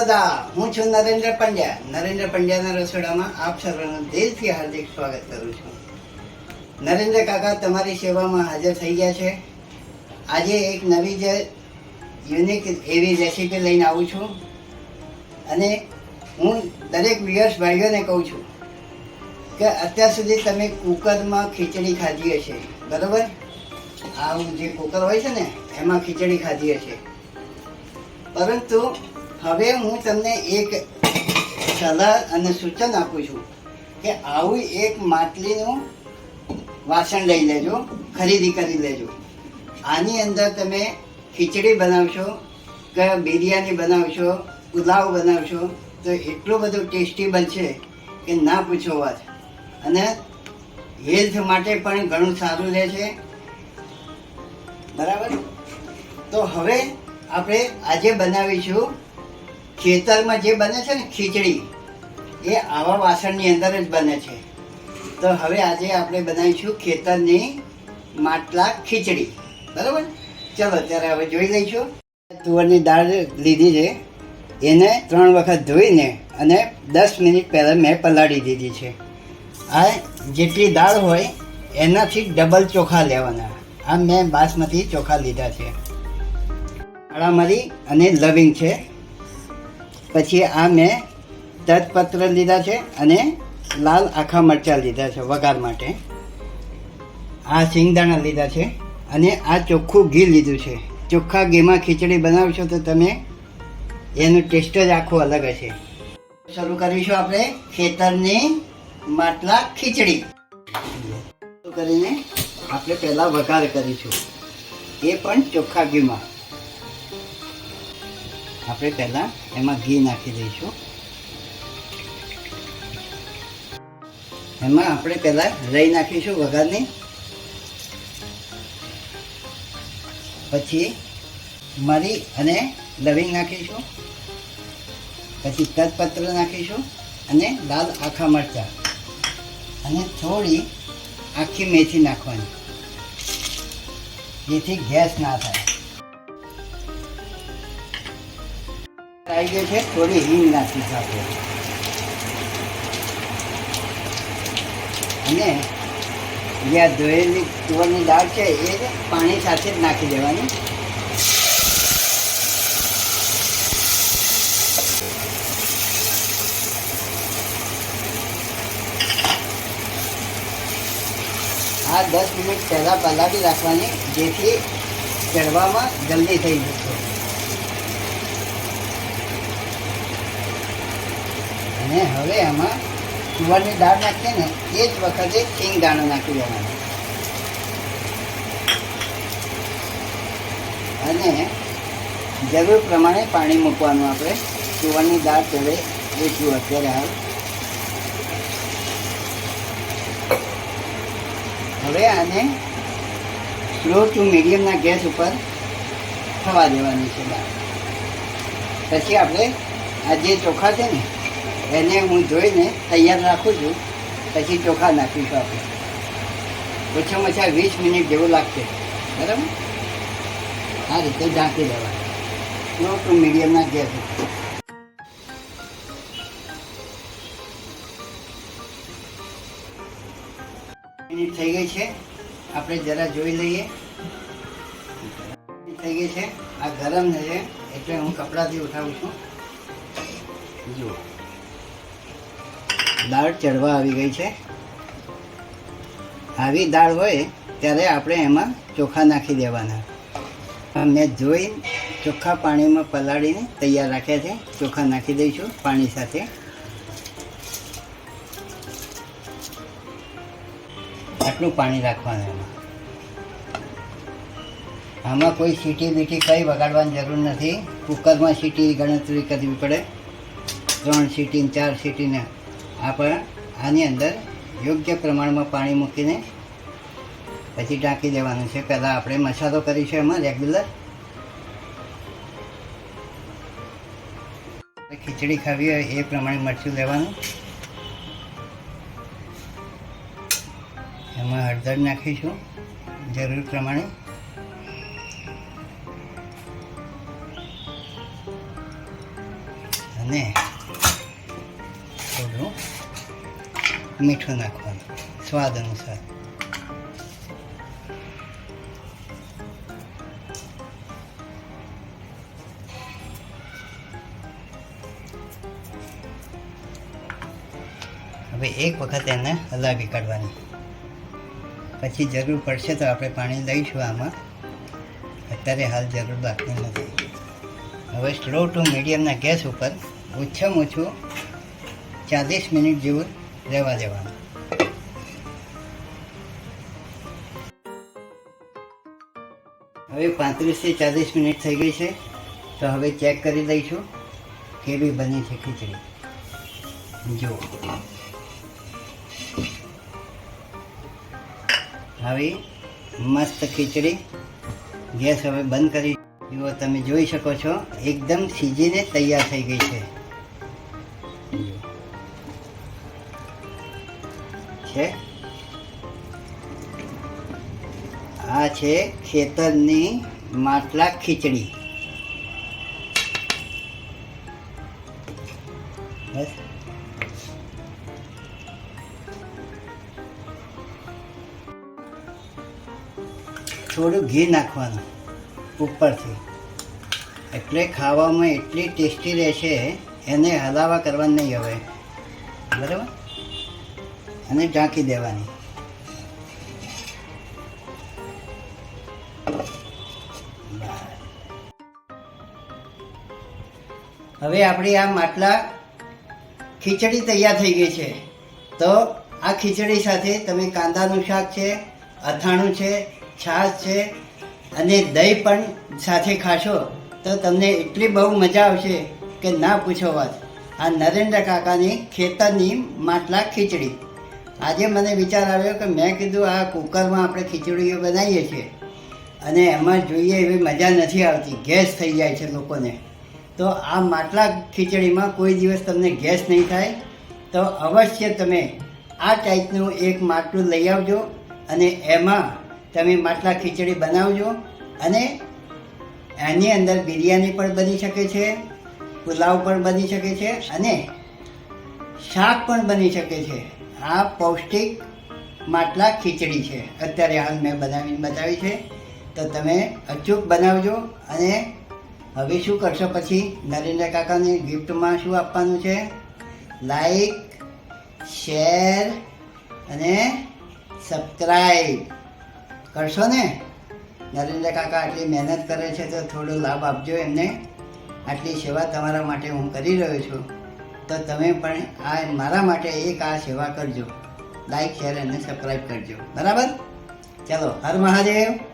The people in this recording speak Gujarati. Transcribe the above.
બધા. હું છું નરેન્દ્ર પંડ્યા. નરેન્દ્ર પંડ્યાના રસોડામાં આપ સર્વનું દિલથી હાર્દિક સ્વાગત કરું છું. નરેન્દ્ર કાકા, તમારી સેવામાં હાજર થઈ ગયા છે. આજે એક નવી જે યુનિક એવી રેસીપી લઈને આવું છું. અને હું દરેક વિયર્સ ભાઈઓને કહું છું કે અત્યાર સુધી તમે કુકરમાં ખીચડી ખાધી હશે, બરાબર? આવું જે કુકર હોય છે ને, એમાં ખીચડી ખાધી હશે. પરંતુ હવે હું તમને એક સલાહ અને સૂચન આપું છું કે આવું એક માટલીનું વાસણ લઈ લેજો, ખરીદી કરી લેજો. આની અંદર તમે ખીચડી બનાવશો કે બિરયાની બનાવશો, પુલાવ બનાવશો, તો એટલું બધું ટેસ્ટી બનશે કે ના પૂછો વાત. અને હેલ્થ માટે પણ ઘણું સારું રહેશે. બરાબર? તો હવે આપણે આજે બનાવીશું ખેતરમાં જે બને છે ને, ખીચડી, એ આવા વાસણની અંદર જ બને છે. તો હવે આજે આપણે બનાવીશું ખેતરની માટલા ખીચડી. બરાબર? ચલો, ત્યારે હવે જોઈ લઈશું. તુવરની દાળ લીધી છે. એને ત્રણ વખત ધોઈને અને દસ મિનિટ પહેલાં મેં પલાળી દીધી છે. આ જેટલી દાળ હોય, એનાથી ડબલ ચોખા લેવાના. આ મેં બાસમતી ચોખા લીધા છે. કાળા અને લવિંગ છે. પછી આ મેં તજપત્ર લીધા છે અને લાલ આખા મરચાં લીધા છે વઘાર માટે. આ સિંગદાણા લીધા છે અને આ ચોખ્ખું ઘી લીધું છે. ચોખ્ખા ઘીમાં ખીચડી બનાવશો તો તમે એનું ટેસ્ટ જ આખું અલગ હશે. શરૂ કરીશું આપણે ખેતરની માટલા ખીચડી. કરીને આપણે પહેલાં વઘાર કરીશું. એ પણ ચોખ્ખા ઘીમાં. આપણે પહેલાં એમાં ઘી નાખી દઈશું. એમાં આપણે પહેલાં લઈ નાખીશું વઘારની. પછી મરી અને લવિંગ નાખીશું. પછી તજપત્ર નાખીશું અને લાલ આખા મરચાં. અને થોડી આખી મેથી નાખવાની. જેથી ગેસ ના થાય. આવી ગયો છે, થોડી હિંગ નાખી સાથે. અને જે આ ધોયેલી તુવરની દાળ છે, એ પાણી સાથે જ નાખી દેવાની. આ દસ મિનિટ પહેલાં પલાળી રાખવાની, જેથી ચડવામાં જલ્દી થઈ જશે અને હવે આમાં તુવરની દાળ નાખીએ ને, એ જ વખતે સિંગ દાણો નાખી દેવાનો. અને જરૂર પ્રમાણે પાણી મૂકવાનું આપણે. તુવરની દાળ ચડે એટલું અત્યારે હાલ. હવે આને સ્લો ટુ મીડિયમના ગેસ ઉપર થવા દેવાની છે દાળ. પછી આપણે આ જે ચોખા છે ને એને હું ધોઈને તૈયાર રાખું છું, પછી ચોખા નાખીશું આપણે. ઓછામાં ઓછા વીસ મિનિટ જેવું લાગશે. બરાબર? આ રીતે ઢાંકી દેવા સ્લો ટુ મીડિયમના ગેસ મિનિટ થઈ ગઈ છે. આપણે જરા જોઈ લઈએ. થઈ ગઈ છે. આ ગરમ છે, એટલે હું કપડાથી ઉઠાવું છું. જુઓ દાળ ચડવા આવી ગઈ છે. આવી દાળ હોય ત્યારે આપણે એમાં ચોખા નાખી દેવાના. મેં જોઈ ચોખ્ખા પાણીમાં પલાળીને તૈયાર રાખ્યા છે. ચોખા નાખી દઈશું પાણી સાથે. આટલું પાણી રાખવાનું એમાં. આમાં કોઈ સીટી બીટી કંઈ વગાડવાની જરૂર નથી. કુકરમાં સીટી ગણતરી કરવી પડે. ત્રણ સીટી ચાર સીટીને આપણે આની અંદર યોગ્ય પ્રમાણમાં પાણી મૂકીને પછી ઢાંકી દેવાનું છે. પહેલાં આપણે મસાલો કરીશું એમાં રેગ્યુલર. ખીચડી ખાવી હોય એ પ્રમાણે મરચું લેવાનું. એમાં હળદર નાખીશું જરૂર પ્રમાણે. અને મીઠું નાખવાનું, સ્વાદ અનુસાર. હવે એક વખત એને હલાવી કાઢવાની. પછી જરૂર પડશે તો આપણે પાણી લઈશું આમાં. અત્યારે હાલ જરૂર બાકી નથી. હવે સ્લો ટુ મીડિયમના ગેસ ઉપર ઓછામાં ઓછું ચાલીસ મિનિટ જેવું રહેવા દેવાનું હવે પાંત્રીસથી ચાલીસ મિનિટ થઈ ગઈ છે, તો હવે ચેક કરી લઈશું કેવી બની છે ખીચડી. જુઓ. હવે મસ્ત ખીચડી. ગેસ હવે બંધ કરી. જુઓ, તમે જોઈ શકો છો, એકદમ સીજીને તૈયાર થઈ ગઈ છે. છે. આ છે ખેતરની માટલા ખીચડી. થોડું ઘી નાખવાનું ઉપરથી. એટલે ખાવામાં એટલી ટેસ્ટી રહેશે, એને હલાવા કરવા નહીં હવે. બરાબર? અને ઢાંકી દેવાની. હવે આપણી આ માટલા ખીચડી તૈયાર થઈ ગઈ છે. તો આ ખીચડી સાથે તમે કાંદાનું શાક છે, અથાણું છે, છાશ છે અને દહીં પણ સાથે ખાશો તો તમને એટલી બહુ મજા આવશે કે ના પૂછો વાત. આ નરેન્દ્ર કાકાની ખેતરની માટલા ખીચડી. આજે મને વિચાર આવ્યો કે મેં કીધું આ કુકરમાં આપણે ખીચડીઓ બનાવીએ છીએ. અને એમાં જોઈએ એવી મજા નથી આવતી, ગેસ થઈ જાય છે લોકોને. તો આ માટલા ખીચડીમાં કોઈ દિવસ તમને ગેસ નહીં થાય. તો અવશ્ય તમે આ ટાઈપનું એક માટલું લઈ આવજો અને એમાં તમે માટલા ખીચડી બનાવજો. અને એની અંદર બિરયાની પણ બની શકે છે, પુલાવ પણ બની શકે છે અને શાક પણ બની શકે છે. આ પૌષ્ટિક માટલા ખીચડી છે. અત્યારે હાલ મેં બનાવીને બતાવી છે. તો તમે અચૂક બનાવજો અને હવે શું કરશો પછી? નરેન્દ્ર કાકાને ગિફ્ટમાં શું આપવાનું છે? લાઈક શેર અને સબસ્ક્રાઈબ કરશો ને? નરેન્દ્ર કાકા આટલી મહેનત કરે છે તો થોડો લાભ આપજો એમને. આટલી સેવા તમારા માટે હું કરી રહ્યો છું. તો તમે પણ આ મારા માટે એક આ સેવા કરજો. લાઈક શેર અને સબસ્ક્રાઈબ કરજો. બરાબર? ચલો, હર મહાદેવ.